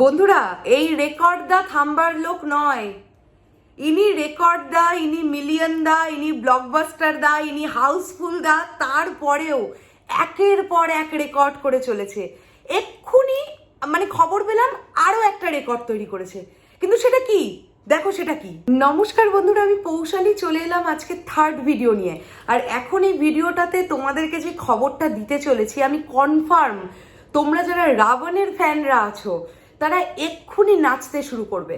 বন্ধুরা, এই রেকর্ড দা থাম্বার লোক নয়। ইনি রেকর্ড দা, ইনি মিলিয়ন দা, ইনি ব্লকবাস্টার দা, ইনি হাউসফুল দা, তারপরেও একের পর এক রেকর্ড করে চলেছে। এক্ষুনি মানে খবর পেলাম আরও একটা রেকর্ড তৈরি করেছে। কিন্তু সেটা কি? দেখো সেটা কি। নমস্কার বন্ধুরা, আমি পৌশালি, চলে এলাম আজকে থার্ড ভিডিও নিয়ে। আর এখন এই ভিডিওটাতে তোমাদেরকে যে খবরটা দিতে চলেছি, আমি কনফার্ম তোমরা যারা রাবণের ফ্যানরা আছো তারা এক্ষুনি নাচতে শুরু করবে।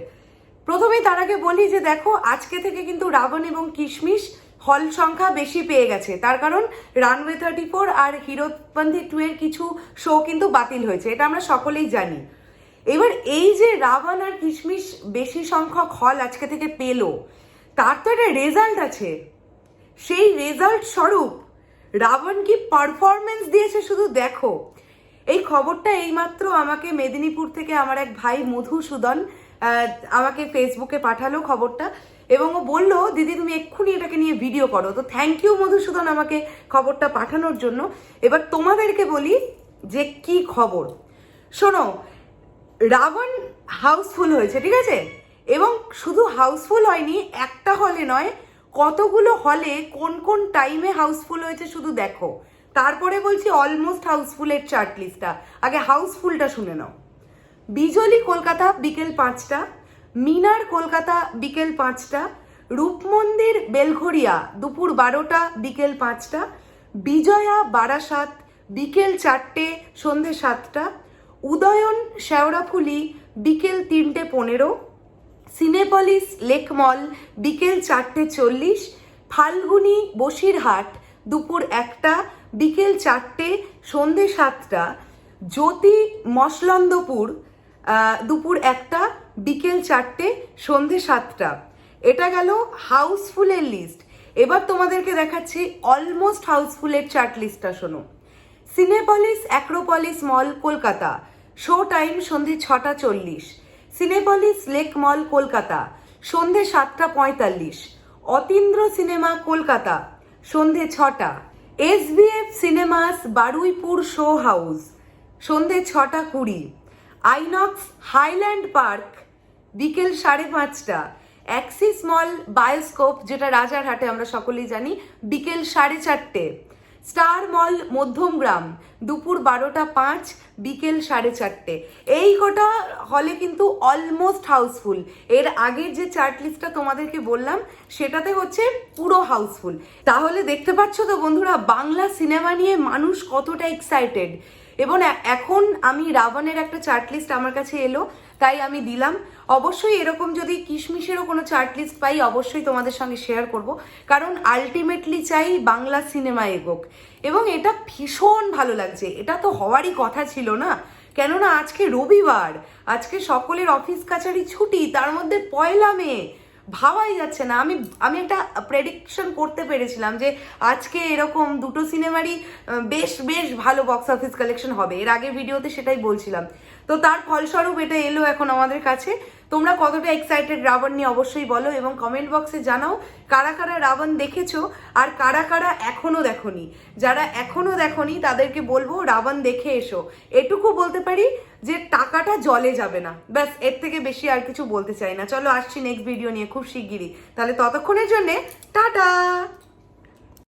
প্রথমেই তার আগে বলি যে দেখো, আজকে থেকে কিন্তু রাবণ এবং কিশমিশ হল সংখ্যা বেশি পেয়ে গেছে। তার কারণ রানওয়ে থার্টি ফোর আর হিরোপন্থী টু এর কিছু শো কিন্তু বাতিল হয়েছে, এটা আমরা সকলেই জানি। এবার এই যে রাবণ আর কিশমিশ বেশি সংখ্যক হল আজকে থেকে পেল, তার তো একটা রেজাল্ট আছে। সেই রেজাল্ট স্বরূপ রাবণ কি পারফরমেন্স দিয়েছে শুধু দেখো। এই খবরটা এইমাত্র আমাকে মেদিনীপুর থেকে আমার এক ভাই মধুসূদন আমাকে ফেসবুকে পাঠালো খবরটা এবং ও বলল, দিদি, তুমি এক্ষুনি এটাকে নিয়ে ভিডিও করো। তো থ্যাংক ইউ মধুসূদন আমাকে খবরটা পাঠানোর জন্য। এবার তোমাদেরকে বলি যে কি খবর। শোনো, রাবণ হাউসফুল হয়েছে, ঠিক আছে? এবং শুধু হাউসফুল হয়নি, একটা হলে নয়, কতগুলো হলে কোন কোন টাইমে হাউসফুল হয়েছে শুধু দেখো। তারপরে বলছি অলমোস্ট হাউসফুলের চার্ট লিস্টটা আগে হাউসফুলটা শুনে নাও। বিজলি কলকাতা বিকেল পাঁচটা, মিনার কলকাতা বিকেল পাঁচটা রূপমন্দির বেলঘরিয়া দুপুর বারোটা বিকেল পাঁচটা, বিজয়া বারাসাত বিকেল চারটে সন্ধে সাতটা, উদয়ন শেওড়াফুলি বিকেল তিনটে পনেরো, সিনেপলিস লেক মল বিকেল চারটে চল্লিশ, ফাল্গুনি বসিরহাট দুপুর একটা বিকেল চারটে, সন্ধে সাতটা, জ্যোতি মসলন্দপুর দুপুর একটা, বিকেল চারটে, সন্ধে সাতটা। এটা গেল হাউসফুলের লিস্ট এবার তোমাদেরকে দেখাচ্ছি অলমোস্ট হাউসফুলের চার্ট লিস্টটা শোনো। Cinepolis Acropolis mall Kolkata. Show time সন্ধে ছটা চল্লিশ। Cinepolis Lake mall Kolkata. সন্ধে সাতটা পঁয়তাল্লিশ। অতীন্দ্র সিনেমা, কলকাতা। সন্ধে ছটা। SBF cinemas Baruipur show house, সন্ধে ছটা কুড়ি। আইনক্স হাইল্যান্ড পার্ক, বিকেল সাড়ে পাঁচটা। অ্যাক্সিস মল, বায়োস্কোপ, যেটা রাজারহাটে আমরা সকলেই জানি, বিকেল সাড়ে চারটে। স্টার মল মধ্যমগ্রাম, দুপুর বারোটা পাঁচ, বিকেল সাড়ে চারটে। এই কটা হলে কিন্তু অলমোস্ট হাউসফুল এর আগের যে চার্ট লিস্টটা তোমাদেরকে বললাম, সেটাতে হচ্ছে পুরো হাউসফুল তাহলে দেখতে পাচ্ছ তো বন্ধুরা, বাংলা সিনেমা নিয়ে মানুষ কতটা এক্সাইটেড এবং এখন আমি রাবণের একটা চার্ট লিস্ট আমার কাছে এলো। তাই আমি দিলাম। অবশ্যই এরকম যদি কিশমিশেরও কোনো চার্ট লিস্ট পাই, অবশ্যই তোমাদের সঙ্গে শেয়ার করব। কারণ আলটিমেটলি চাই বাংলা সিনেমা এগোক। এবং এটা ভীষণ ভালো লাগছে। এটা তো হওয়ারই কথা ছিল না। কেননা আজকে রবিবার। আজকে সকলের অফিস কাছারি ছুটি, তার মধ্যে পয়লা মে। ভাবাই যাচ্ছে না। আমি আমি একটা প্রেডিকশন করতে পেরেছিলাম যে আজকে এরকম দুটো সিনেমারই বেশ বেশ ভালো বক্স অফিস কালেকশন হবে। এর আগের ভিডিওতে সেটাই বলছিলাম। তো তার ফলস্বরূপ এটা এলো এখন আমাদের কাছে। তোমরা কতটা এক্সাইটেড রাবণ নিয়ে অবশ্যই বলো এবং কমেন্ট বক্সে জানাও কারা কারা রাবণ দেখেছ আর কারা কারা এখনও দেখোনি। যারা এখনও দেখোনি, তাদেরকে বলব রাবণ দেখে এসো। এটুকু বলতে পারি যে টাকাটা জলে যাবে না। ব্যাস, এর থেকে বেশি আর কিছু বলতে চাই না। চলো আসছি নেক্সট ভিডিও নিয়ে খুব শিগগিরই। তাহলে ততক্ষণের জন্যে টাটা!